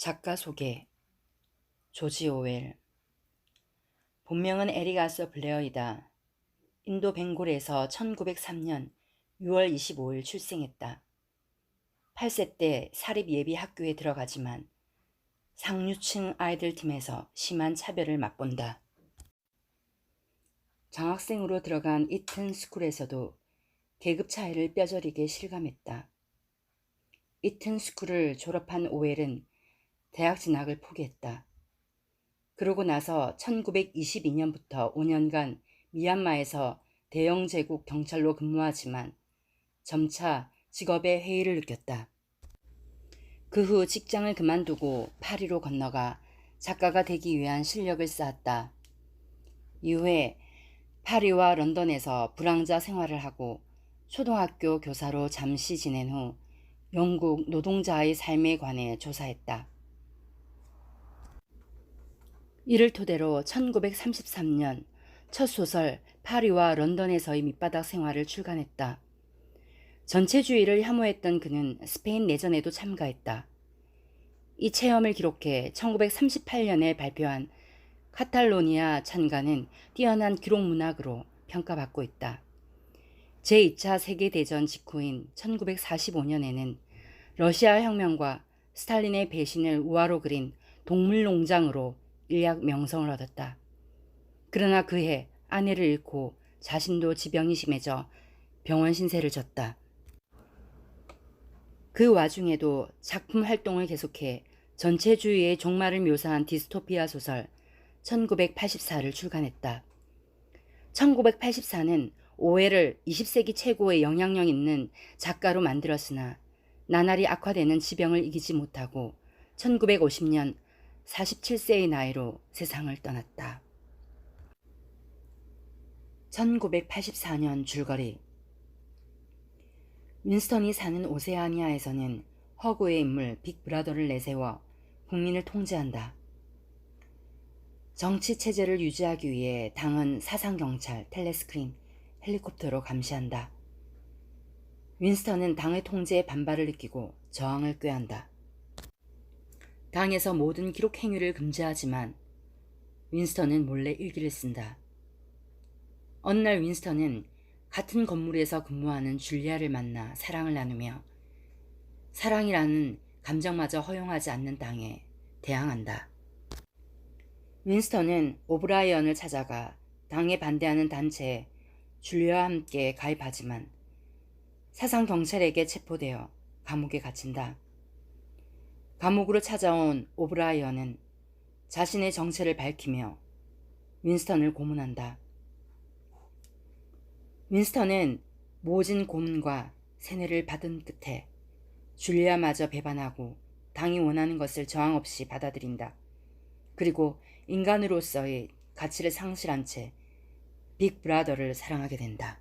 작가 소개 조지 오웰 본명은 에리가서 블레어이다. 인도 벵골에서 1903년 6월 25일 출생했다. 8세 때 사립 예비 학교에 들어가지만 상류층 아이들 팀에서 심한 차별을 맛본다. 장학생으로 들어간 이튼 스쿨에서도 계급 차이를 뼈저리게 실감했다. 이튼 스쿨을 졸업한 오웰은 대학 진학을 포기했다. 그러고 나서 1922년부터 5년간 미얀마에서 대영 제국 경찰로 근무하지만 점차 직업의 회의를 느꼈다. 그 후 직장을 그만두고 파리로 건너가 작가가 되기 위한 실력을 쌓았다. 이후에 파리와 런던에서 불황자 생활을 하고 초등학교 교사로 잠시 지낸 후 영국 노동자의 삶에 관해 조사했다. 이를 토대로 1933년 첫 소설 파리와 런던에서의 밑바닥 생활을 출간했다. 전체주의를 혐오했던 그는 스페인 내전에도 참가했다. 이 체험을 기록해 1938년에 발표한 카탈로니아 찬가는 뛰어난 기록 문학으로 평가받고 있다. 제2차 세계대전 직후인 1945년에는 러시아 혁명과 스탈린의 배신을 우화로 그린 동물농장으로 일약 명성을 얻었다. 그러나 그해 아내를 잃고 자신도 지병이 심해져 병원 신세를 졌다. 그 와중에도 작품 활동을 계속해 전체주의의 종말을 묘사한 디스토피아 소설 1984를 출간했다. 1984는 오해를 20세기 최고의 영향력 있는 작가로 만들었으나 나날이 악화되는 지병을 이기지 못하고 1950년 47세의 나이로 세상을 떠났다. 1984년 줄거리 윈스턴이 사는 오세아니아에서는 허구의 인물 빅브라더를 내세워 국민을 통제한다. 정치 체제를 유지하기 위해 당은 사상 경찰, 텔레스크린, 헬리콥터로 감시한다. 윈스턴은 당의 통제에 반발을 느끼고 저항을 꾀한다. 당에서 모든 기록 행위를 금지하지만 윈스턴은 몰래 일기를 쓴다. 어느 날 윈스턴은 같은 건물에서 근무하는 줄리아를 만나 사랑을 나누며 사랑이라는 감정마저 허용하지 않는 당에 대항한다. 윈스턴은 오브라이언을 찾아가 당에 반대하는 단체에 줄리아와 함께 가입하지만 사상 경찰에게 체포되어 감옥에 갇힌다. 감옥으로 찾아온 오브라이언은 자신의 정체를 밝히며 윈스턴을 고문한다. 윈스턴은 모진 고문과 세뇌를 받은 끝에 줄리아마저 배반하고 당이 원하는 것을 저항 없이 받아들인다. 그리고 인간으로서의 가치를 상실한 채 빅브라더를 사랑하게 된다.